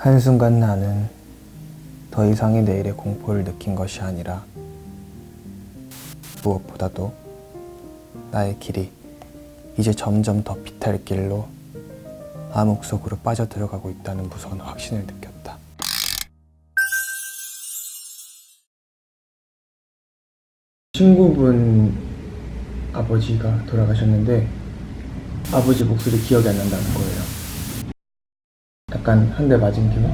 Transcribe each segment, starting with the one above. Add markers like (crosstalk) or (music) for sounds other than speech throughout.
한순간 나는 더 이상의 내일의 공포를 느낀 것이 아니라 무엇보다도 나의 길이 이제 점점 더 비탈 길로 암흑 속으로 빠져들어가고 있다는 무서운 확신을 느꼈다. 친구분 아버지가 돌아가셨는데 아버지 목소리 기억이 안 난다는 거예요. 약간 한 대 맞은 기분?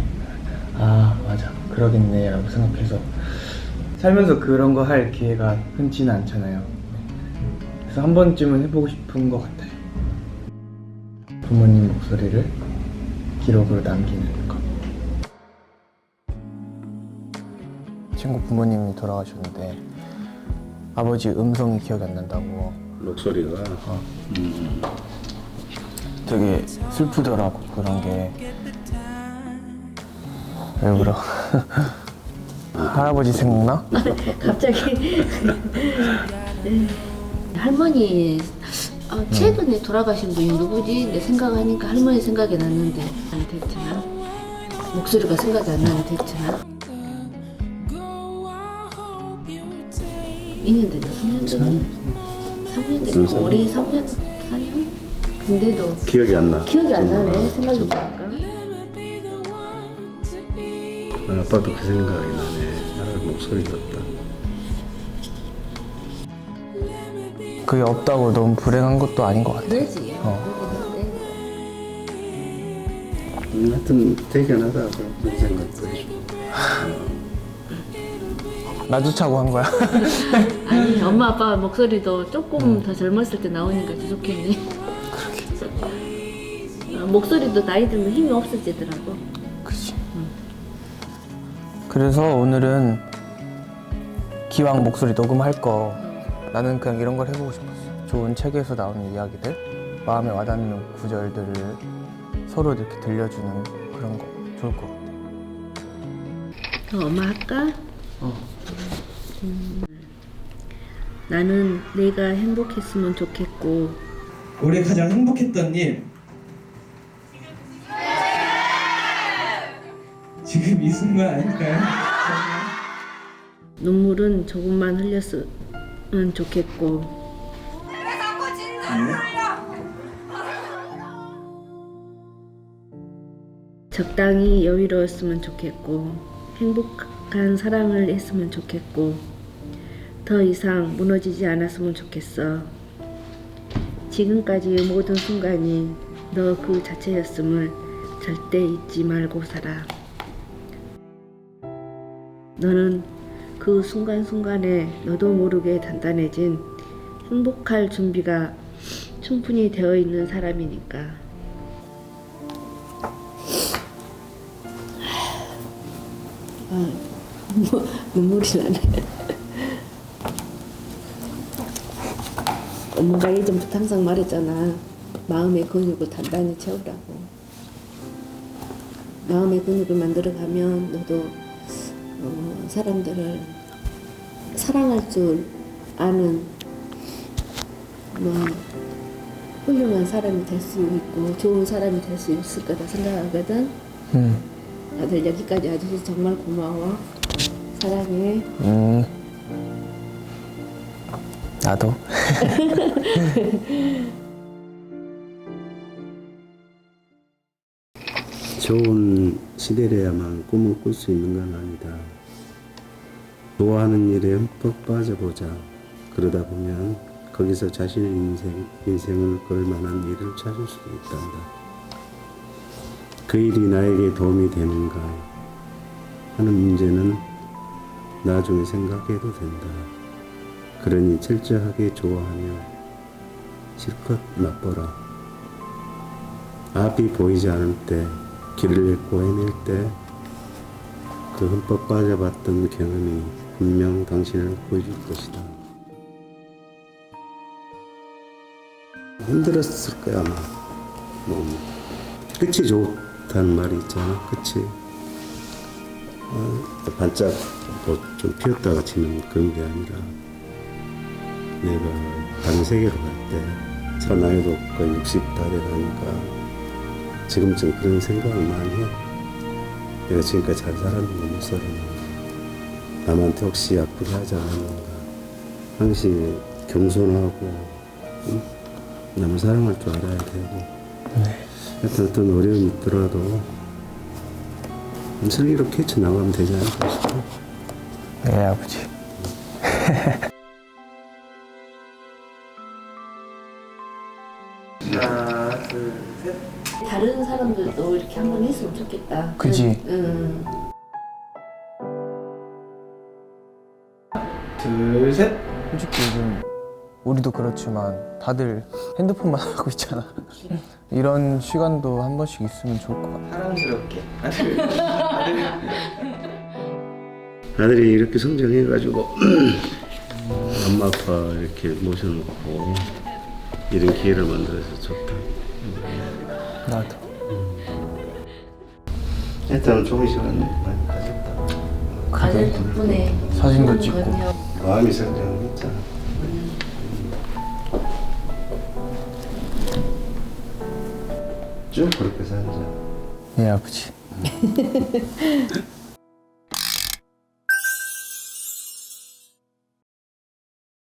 아 맞아. 그러겠네 라고 생각해서 살면서 그런 거 할 기회가 흔치는 않잖아요. 그래서 한 번쯤은 해보고 싶은 것 같아요. 부모님 목소리를 기록으로 남기는 것. 친구 부모님이 돌아가셨는데 아버지 음성이 기억이 안 난다고. 목소리가 되게 슬프더라고 그런 게. 왜 울어? (laughs) 할아버지 생각나? (laughs) 갑자기 할머니 아, 최근에 돌아가신 분이 누구지? 내 생각하니까 할머니 생각이 났는데 안 됐잖아. 목소리가 생각이 안 나는 됐잖아. 2년 됐나? 3년 됐나? 3년 됐고 올해 3년? 4년? 근데도 기억이 안 나. 기억이 안 나네 생각이 보니까. 아빠도 그 생각이 나네. 아, 목소리 같다. 그게 없다고 너무 불행한 것도 아닌 것 같아. 그러지. 어. 음, 하여튼 대견하다. 그런 생각도 해주고. 나주차고 한 거야. (laughs) 아니 엄마 아빠 목소리도 조금 더 젊었을 때 나오니까 더 좋겠네. 아, 목소리도 나이 들면 힘이 없어지더라고. 그치. 그래서 오늘은 기왕 목소리 녹음할 거 나는 그냥 이런 걸 해보고 싶었어. 좋은 책에서 나오는 이야기들, 마음에 와닿는 구절들을 서로 이렇게 들려주는 그런 거 좋을 것 같아. 어, 엄마 할까? 어. 음, 나는 내가 행복했으면 좋겠고 올해 가장 행복했던 일. 지금 이 순간 아닐까요? 눈물은 조금만 흘렸으면 좋겠고 적당히 여유로웠으면 좋겠고 행복한 사랑을 했으면 좋겠고 더 이상 무너지지 않았으면 좋겠어. 지금까지의 모든 순간이 너 그 자체였음을 절대 잊지 말고 살아. 너는 그 순간순간에 너도 모르게 단단해진 행복할 준비가 충분히 되어 있는 사람이니까. 아, (laughs) 눈물이 나네. 엄마가 예전부터 항상 말했잖아. 마음의 근육을 단단히 채우라고. 마음의 근육을 만들어가면 너도 어, 사람들을 사랑할 줄 아는 뭐 훌륭한 사람이 될 수 있고 좋은 사람이 될 수 있을 거다 생각하거든. 음, 다들 여기까지 와줘서 정말 고마워. 사랑해. 음. 나도. (laughs) 좋은 시대래야만 꿈을 꿀 수 있는 건 아니다. 좋아하는 일에 흠뻑 빠져보자. 그러다 보면 거기서 자신의 인생, 인생을 걸 만한 일을 찾을 수도 있단다. 그 일이 나에게 도움이 되는가 하는 문제는 나중에 생각해도 된다. 그러니 철저하게 좋아하며 실컷 맛보라. 앞이 보이지 않을 때, 길을 잃고 헤맬 때, 그 흠뻑 빠져봤던 경험이 분명 당신을 보여줄 것이다. 힘들었을 거야, 아마. 너무. 끝이 좋다는 말이 있잖아, 끝이. 어, 반짝 뭐좀 피었다가 지는 그런 게 아니라, 내가 다른 세계로 갈 때, 저 나이도 거의 60다 돼가니까, 지금쯤 그런 생각을 많이 해. 내가 지금까지 잘 살았는가 못 살았는가 남한테 혹시 아프게 하지 않았는가 항시 겸손하고 응? 남을 사랑할 줄 알아야 되고 네. 하여튼 어떤 어려움이 있더라도 슬기롭게 헤쳐나가면 되지 않을까 싶어 네 아버지. (laughs) 하나 둘 셋. 다른 사람들도 이렇게 한번 했으면 좋겠다. 그지. 응. 둘 셋. 솔직히 요즘 우리도 그렇지만 다들 핸드폰만 (laughs) 하고 있잖아. 이런 시간도 한 번씩 있으면 좋을 것 같아. 사랑스럽게. (laughs) 아들이 이렇게 성장해가지고 (clears throat) 엄마 아빠 이렇게 모셔놓고 이런 기회를 만들어서 좋다 나도. 일단은 좋은 시간 많이 가졌다 아들 덕분에 사진도 찍고. 마음이 성장했잖아 쭉 그렇게 살자 네 아버지. (laughs)